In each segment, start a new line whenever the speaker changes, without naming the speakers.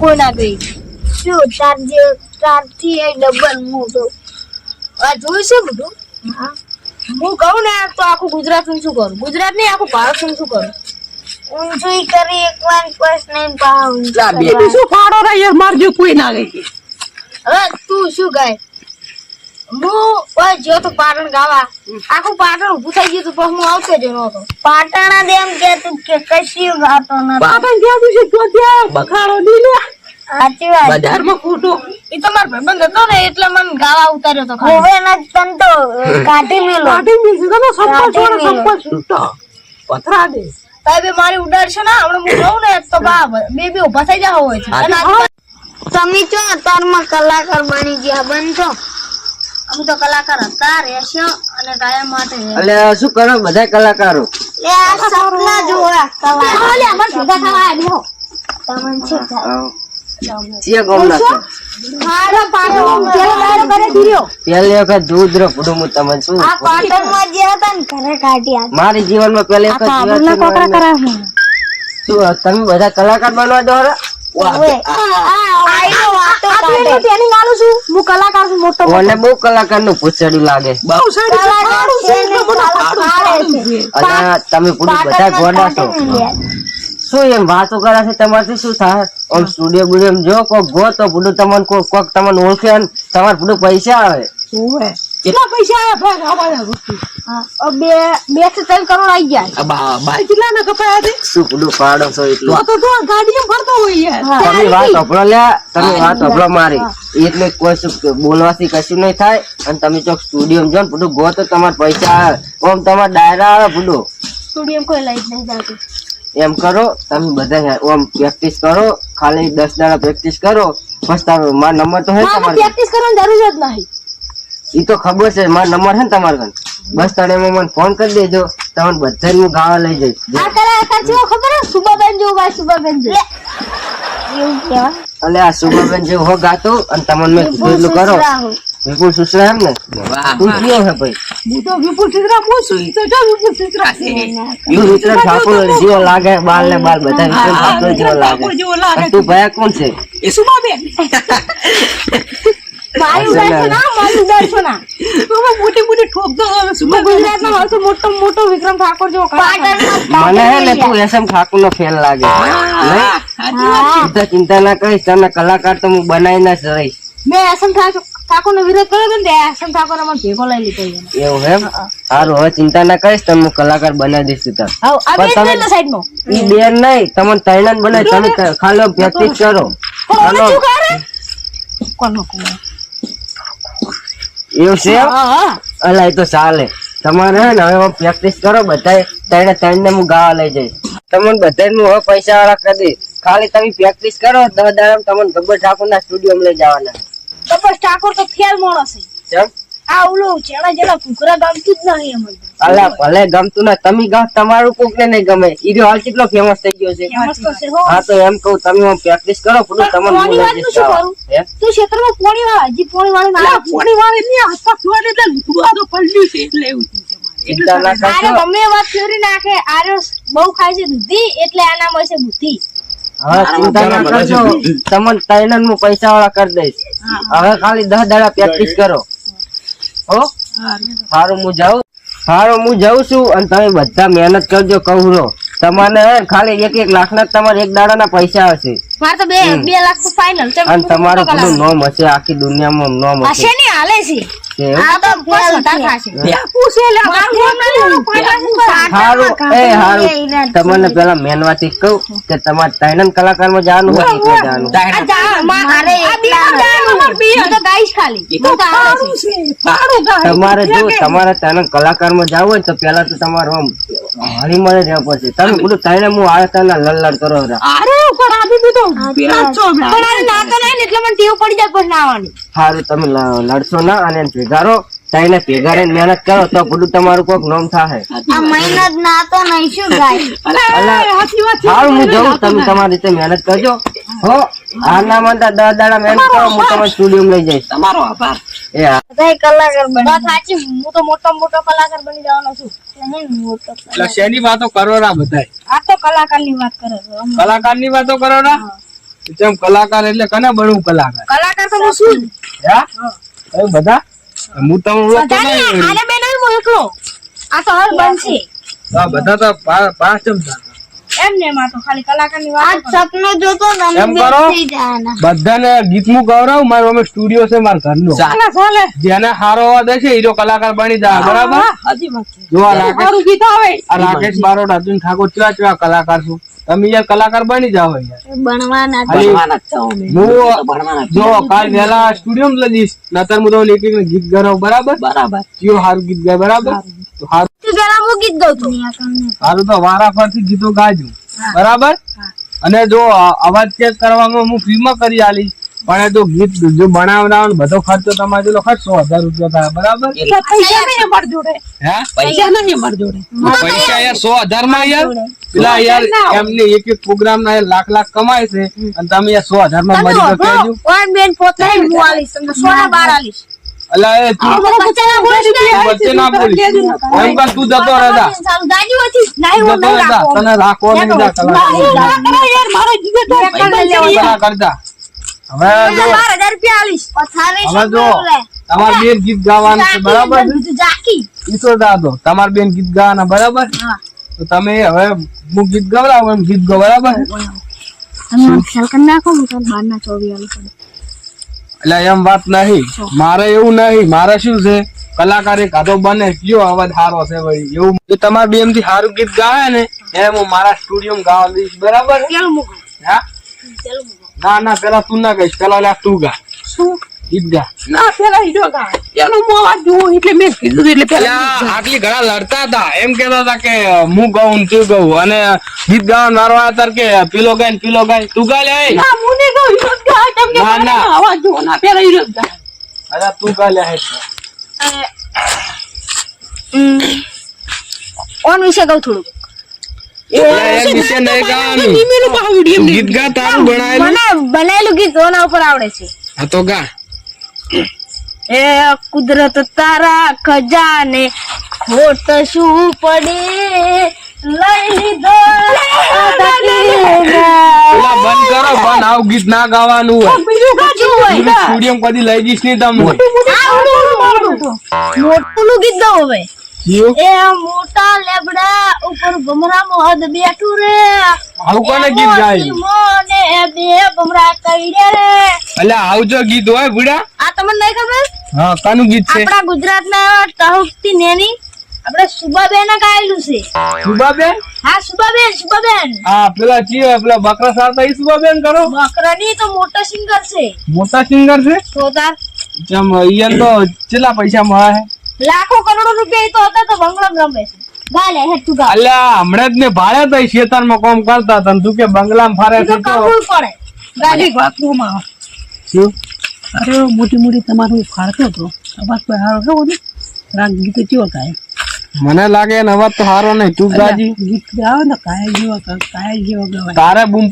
કોઈ ના ગઈ. શું તાર જે તારથી એ ડબલ મોટો
આ જોયું છે બધું? હું. કહું ને તો આખું ગુજરાત શું કરું? ગુજરાત નહીં આખું ભારત શું કરું?
ઊંચું કરી એક વાર બસ નહીં પાહા ઊંચું
બે
કરવા.
શું ફાડો રે યાર માર જો કોઈ ના ગઈ.
હવે તું શું ગાય? હું ઓય જ્યો તો પાટણ ગાવા. આખું પાટણ ઊભું થઈ ગયું તું પણ હું આવતો જ નહોતો.
પાટણા જ એમ કેતું કે કશું ગાતો નથી.
બાપા ક્યાં છે તો ત્યાં બખાડો દી લે
સાચી વાત.
બજારમાં ખોટો.
એ તો મારો ભાઈબંધ હતો ને એટલે મને ગાવા ઉતાર્યો તો
હવે ના તન તો કાઢી મેલો.
કાઢી મીધી તો સંપલ છોડે
મેલો.
સંપલ છૂટો. પથરા દે.
સાહેબે મારી ઉડાડશે ને હમણાં હું કહું ને તો બા બે બે ઊભા થઈ જાવ હોય છે.
તમે જો અત્યારમાં કલાકાર બની ગયા બનશો
અમે તો કલાકાર હતા રહેશો અને ગાયા માટે
એટલે શું કરો બધા કલાકારો
લે સપના જોવા કલાકાર
ઓલે અમારે ભેગા થવા આવ્યો
તમન છે
ચિયા
મારો પાટણ પેલો દાડો કરે ધીર્યો.
પહેલી વખત દૂધ રો પૂડું હું તમને શું
આ પાટણમાં જે હતા ને ઘરે કાઢી આપ્યા.
મારી જીવનમાં પહેલી વખત જીવનમાં મારું. શું તમે બધા કલાકાર બનવા દો રે?
વાતો
ટ્રેનિંગ આલું છું. હું કલાકાર છું મોટો
મને બહુ કલાકારનું પૂછડું લાગે.
બહુ સારી છે.
અને તમે પૂરું બધા ગોડા છો. શું એમ વાતો કરે છે તમારથી શું થાય? આમ સ્ટુડિયો બુડિયો જો કોક ગો તો પૂરું તમને કોક કોક તમને ઓળખે ને તમારે પૂરું પૈસા આવે.
કેટલા પૈસા આયા ભાઈ ગાવાના વસ્તુ
અ, બે બેથી ત્રણ કરોડ આવી ગયા
આ કેટલા ના કપાયા છે?
શું પૂરું પાડો છો એટલું.
તો તો તો ફરતો હોય
તમે વાત અભળો લે તમે વાત અભળો મારી. એટલે કોઈ બોલવાથી કશું નહીં થાય. અને તમે ચોક સ્ટુડિયો જો ને ગો તો તમારે પૈસા આવે. ઓમ તમારે ડાયરા આવે બધું.
સ્ટુડિયો કોઈ લઈ નહીં જાતું
એમ કરો તમે બધા ઓમ પ્રેક્ટિસ કરો. ખાલી દસ દાડા પ્રેક્ટિસ કરો. બસ તારો મારો નંબર તો હે
મારે
તમારે.
પ્રેક્ટિસ કરવાની જરૂર જ નહીં.
ઈ તો ખબર છે મારો નંબર હે ને તમારે. કન બસ તને એમાં મને ફોન કરી દેજો. તમને બધા હું ગાવા લઈ જઈશ.
આ કલાકાર છે ખબર? હે સુબાબેન જેવું ભાઈ સુબાબેન
એવું કહેવાય.
અલે આ સુભાબેન જો હો ગાતો અને તમને મેં કીધું કરો. વિપુલ સુસરા એમ ને તું કયો હે ભાઈ?
હું તો વિપુલ તો જો વિપુલ છે
ઠાકોર જેવો લાગે બાલ ને બાલ બધા ઠાકોર જેવો લાગે. અને તું ભયા કોણ છે?
એ
મારી ઉડાડશો ના મારી ઉડાડશો ના.
સુમા મોટી
વિક્રમ ઠાકોર જેવો
મને હે ને તું એસએમ ઠાકોર નો ફેન લાગે. ચિંતા ના કરીશ તમે કલાકાર તો હું બનાવી ના રહીશ.
મેં એસએમ ઠાકોર નો વિરોધ કર્યો હતો ને એસએમ ઠાકોર મને ભેગો લઈ લીધો
એવું એમ? સારું હવે ચિંતા ના કરીશ તમે કલાકાર બનાવી દઈશ તું તમે-
સાઈડ નો
ઈ બેન નહીં તમને તૈનાત બનાવી તમે ખાલી પ્રેક્ટિસ.
શું કરે? કોનો કોનો
એવું છે? અલા એ તો ચાલે. તમારે હે ને હવે પ્રેક્ટિસ કરો બધા ત્રણે ત્રણને હું ગાવા લઈ જઈશ. તમને બધાને હું હવે પૈસા વાળા કરી દઈશ. ખાલી તમે પ્રેક્ટિસ કરો દસ દાડા તમને ગબ્બર ઠાકોર ના સ્ટુડિયો લઈ જવાના.
ગબ્બર ઠાકોર તો ફેર મોણો છે. આ ઓલું ચેડા જેડા કુકરા ગમતું જ નહીં અમને
અલા ભલે ગમતું ના તમે ગાવ તમારું કોક ને નહીં ગમે. ઈ હાલ કેટલો ફેમસ થઈ ગયો છે.
હો.
હા તો એમ કહું તમે પ્રેક્ટિસ કરો પૂરું તમને હું લઈ જઈશ
શું
ગાવા.
કરું?
હે?
તું ક્ષેત્રમાં પોણી વાળા હજી પોણી વાળી ના
પોણી વાળી ની આસપાસ જોડે એટલે દુઆ તો છે એટલે એવું થયું છે મારે. એટલે
ચિંતા ના
આરે ગમે વાત ફેરી નાખે આરે બહુ ખાય છે દૂધી એટલે આના મળશે બુદ્ધિ.
હવે ચિંતા ના કરશો. તમને હું પૈસા વાળા કરી દઈશ. હવે ખાલી દસ દાડા પ્રેક્ટિસ કરો. હો? સારું હું જાઉં? સારું હું જાઉં છું અને તમે બધા મહેનત કરજો કહુરો તમારે ખાલી એક એક લાખ ના તમારે એક દાડા ના પૈસા હશે.
મારે તો બે બે લાખ તો ફાઇનલ
અને તમારું બધું નોમ હશે આખી દુનિયામાં નોમ હશે
હશે. ને હાલે છે?
છે.
તમને પેલા મહેનવાથી કહું કે તમારે ત્રણ કલાકારમાં જવાનું હોય જવાનું.
આ જા, મા- જવાનું. હું તો ગાઈશ ખાલી. હું તો આવડે છે.
સારું છે. સારું ગાય.
તમારે જો તમારે ત્રણ કલાકારમાં જવું હોય તો પેલા તો તમારે આમ હળી મને રહેવું પડશે તમે બધું ત્રણે હું આવે ત્રણે લડ કરો
અરે ઉપર આ દીધો તો પેલા જ
પણ આને નાતો નહીં એટલે મને ટેવ પડી જાય પણ નાવાની.
હારું તમે લડશો ના અને ભેગારો. ભેગા રહો ત્રણે ભેગા રહીને મહેનત કરો તો બધું તમારું કોઈક નોમ થાય
આ મહેનત ના તો નહીં શું ગાય
અલા, છે.
હું જઉં તમે તમારી રીતે મહેનત કરજો. હો. આ ના માનતા દસ દાડા મેં હું તમે સ્ટુડિયો લઈ જઈશ.
તમારો આભાર.
એ હા
કલાકાર બની
વાત સાચી હું તો મોટો મોટો કલાકાર બની જવાનો છું.
એટલે શેની વાતો કરો ના બધાય?
આ તો કલાકારની વાત કરે છે આમ.
ની વાતો કરો ના? જેમ કલાકાર એટલે કને બનવું કલાકાર?
કલાકાર તો હું છું.
હે? બધા? હું તમે ઓળખતો નહીં
આને બે હું એકલો. આ તો હર બનશે.
આ બધા તો પા- પાંચ જમતા
એમ ને એમાં તો ખાલી કલાકારની વાત
સપનો જોતો ને
એમ કરો? બધાને ગીત હું મારો અમે સ્ટુડિયો છે મારા ઘરનો.
ચાલે ચાલે.
જેને હારો અવાજ હશે એ કલાકાર બની જાય બરાબર?
હા, હજી વાત છે.
જો આ રાકેશ
ગીત આવે.
આ રાકેશ બારોટ અર્જુન ઠાકોર ચેવા ચેવા કલાકાર છું. તમે યાર કલાકાર બની જાઓ
જ છો.
હું
જો
કાલ વેલા સ્ટુડિયો માં લઈ જઈશ નતર હું તમને એક એક ગીત ગરાવ બરાબર?
બરાબર.
કયો સારું ગીત ગાય બરાબર? તો સારું
તું પેલા હું ગીત ગાઉં છું.
સારું તો વારા ફરતી ગીતો ગાજો. બરાબર? અને જો અવાજ ચેક કરવામાં હું ફ્રી કરી આલીશ પણ જો ગીત જો બનાવવાનો બધો ખર્ચો તમારે જો ખર્ચો હજાર રૂપિયા થાય બરાબર?
પૈસા નહીં અમારી જોડે. પૈસા નહીં અમારી જોડે.
પૈસા યાર સો હજારમાં યાર પેલા યાર એમને એક એક પ્રોગ્રામ ના લાખ લાખ કમાય છે અને તમે યાર સો હજારમાં તો કહેજો
બેન પોતે હું આલીશ સોના બાર આલીશ.
અલા એ તું
વચ્ચે ના
એમ કર જતો રહેતા જતો તને નહીં જા કરતા હવે જો. હવે જો. તમારે બેન ગીત ગાવાનું છે બરાબર? છે ઈશ્વર દાદો તમારે બેન ગીત ગાવાના બરાબર? તો તમે હવે હું ગીત ગવડાવું એમ ગીત ગો બરાબર?
તમે ખ્યાલ કરી નાખો હું તો ના ચોવી આલું છું.
એટલે એમ વાત નહીં. મારે એવું નહીં. મારે શું છે? કલાકાર એક કાતો બને. કયો અવાજ સારો છે ભાઈ? એવું તમારે બેમથી સારું ગીત ગાવે ને એમ હું મારા સ્ટુડિયો ગાવા દઈશ બરાબર? હા? ના ના પેલા તું ના કહીશ પેલા તું ગા.
શું?
ગીત ગા
ના પેલા એનો એટલે મેં કીધું એટલે પેલા
આટલી ઘણા લડતા હતા. એમ કેતા હતા કે હું ગાઉં તું ગાઉં. અને ગીત ગાવા મારો આતર કે પીલો ગાય પીલો ગાય. તું ગાય લે
ના હું નહીં ગાઉં હીરો જ ગાય
ના, ના.
ના પેલા જ
અરે તું ગાય લે.
ઓન વિશે કહું થોડું
ગાવાનું. ગા
બનાયેલું ગીત ઓના ઉપર આવડે છે.
હા તો ગા.
એ કુદરત તારા ખજાને ખોટ શું પડે? લઈ લીધો.
બંધ કરો બંધ આવું ગીત ના ગાવાનું હોય. સ્ટુડિયો કદી લઈ જઈશ નહીં તમને.
મોટું ગીત ગાઉં હવે? એ મોટા લેબડા ઉપર ભમરા મોહદ બેઠું રે.
આવું કોને ગીત ગાય?
મોને બે ભમરા કઈડે રે.
અલ્યા આવજો ગીત હોય બુડા
આ તમને નહીં ખબર?
હા કાનું ગીત છે?
આપણા ગુજરાતના ટહુકતી નેની આપણે સુબાબેન ગાયેલું છે.
સુબાબેન?
હા સુબાબેન સુબાબેન.
હા પેલા ચીયો પેલા બકરા સારતા ઈ સુબાબેન કરો.
બકરાની તો મોટા સિંગર છે.
મોટા સિંગર છે?
તો તાર
જેમ ઈયન તો કેટલા પૈસા મળે
લાખો કરોડો રૂપિયા તો હતા તો બંગલો ગમે છે. ગાલે હે તું ગા.
અલ્યા હમણાં જ ને ભાડે તો કામ કરતા હતા તું કે બંગલામાં ફરે
તો
છે
પડે ગાલે
એક વાત કહું માં
શું?
અરે મોટી મોટી તમારું ફાળતો હતો. અવાજ કોઈ હારો કેવો ને? રાગ ગીતો કેવો ગાય?
મને લાગે ને અવાજ તો સારો નહીં. તું ગાજી.
ગીત ગાવે ને કાયા જેવા કાયા જેવા ગવાય.
તારે બૂમ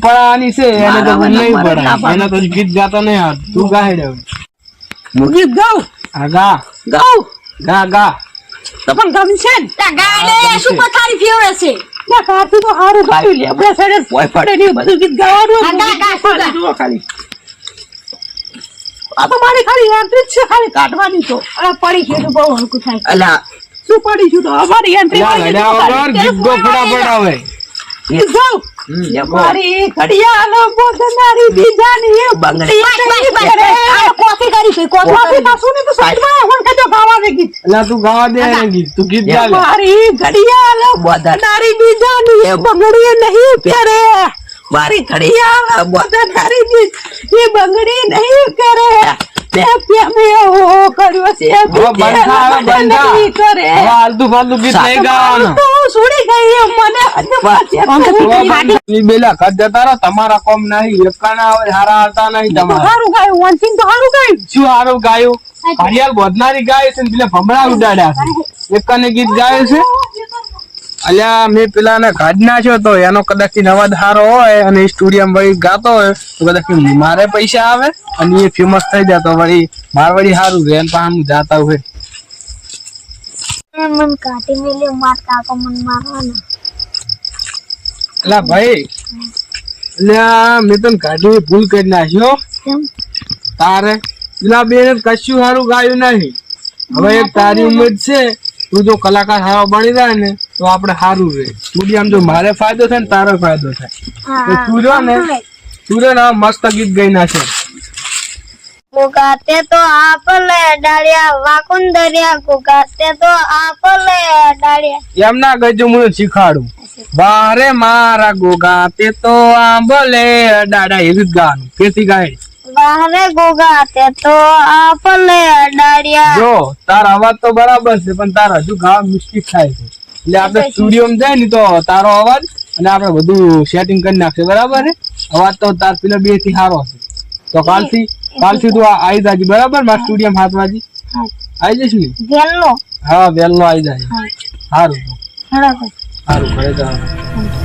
છે એને તો બૂમ નહીં પડે એને તો ગીત ગાતો નહીં. તું ગાઈ દે
હું ગીત ગાઉં?
હા ગા.
ગાઉં?
ગા ગા.
પણ ગમે છે ને
તા શું પથારી ફેવરે છે?
ના કાતું તો હારું ગાયું લે. બે સાઈડે પોય પડે ને બધું ગીત ગાવાનું
હા, ગા, ગા, શું
જુઓ ખાલી. આ તો મારી ખાલી એન્ટ્રી છે ખાલી કાઢવાની તો.
અરે પડી છે તો બહુ હલકું થાય.
અલા.
શું પડી છું તો? અમારી એન્ટ્રી
અલ્યા ગીત ગો ફટાફટ આવે.
ગીત ગાઉં. એ મારી ઘડિયાળ બોધનારી બીજાની બંગડી.
આ કોફી કરી છે? કોફી
પાછું ને તો સાઈડમાં હું કહેતો ગાવાને ગીત
અલ્યા તું ગાવા દે ગીત તું ગીત ગા લે.
મારી ઘડિયાળ બોધનારી. બીજાની બંગડી નહીં પહેરે. મારી ઘડિયાળ બોધનારી બી એ બંગડી નહીં કરે
તમારા કોમ નહીં એકાના આવે હારા હાલતા નહીં તમારા.
સારું ગાયું તો સારું ગાયું.
શું હારું ગાયું? ઘડિયાળ બોધનારી ગાય છે ને પેલા ભમરા ઉડાડ્યા છે. એકાને ગીત ગાય છે? અલ્યા મેં પેલા ને કાઢી નાખ્યો તો એનો કદાચ અવાજ સારો હોય અને સ્ટુડિયમ વળી ગાતો હોય તો કદાચ મારે પૈસા આવે અને એ ફેમસ થઈ જતો વળી માર વળી સારું રહે પણ હું જાતા હોય.
એ કાઢી મેલ્યો માર કાકો મને મારવાના.
ભાઈ અલ્યા મેં તને કાઢી ભૂલ કરી નાખ્યો તારે પેલા બેન કશું સારું ગાયું નહીં. હવે એક તારી ઉમેર છે તું જો કલાકાર સારો બની જાય ને તો આપણે સારું રહે સ્ટુડિયમ જો મારે ફાયદો થાય ને તારો ફાયદો થાય. તો તું જો ને તું જો ને મસ્ત ગીત ગઈ નાખે.
કુકાતે તો આપલે ડાળિયા વાકુંદરિયા કુકાતે તો આપલે ડાળિયા.
એમ ના ગજો હું શીખાડું. બારે મારા ગોગા તે તો આંબલે ડાડા એવી જ ગાવાનું કેથી ગાય?
ગોગા ગોગાતે તો આપલે ડાળિયા.
જો તારો અવાજ તો બરાબર છે પણ તારા હજુ ગાવા મુશ્કેલ થાય છે. એટલે આપણે સ્ટુડિયોમાં જાય ને તો તારો અવાજ અને આપણે બધું સેટિંગ કરી નાખશે બરાબર અવાજ તો તાર પેલા બેથી સારો હશે. તો કાલથી કાલથી તું આ- આવી જાજી બરાબર? મારા સ્ટુડિયમ હાથ વાજી. આવી જઈશ ને?
વેલનો
હા વેલનો આવી જાય. સારું સારું ઘરે જવાનું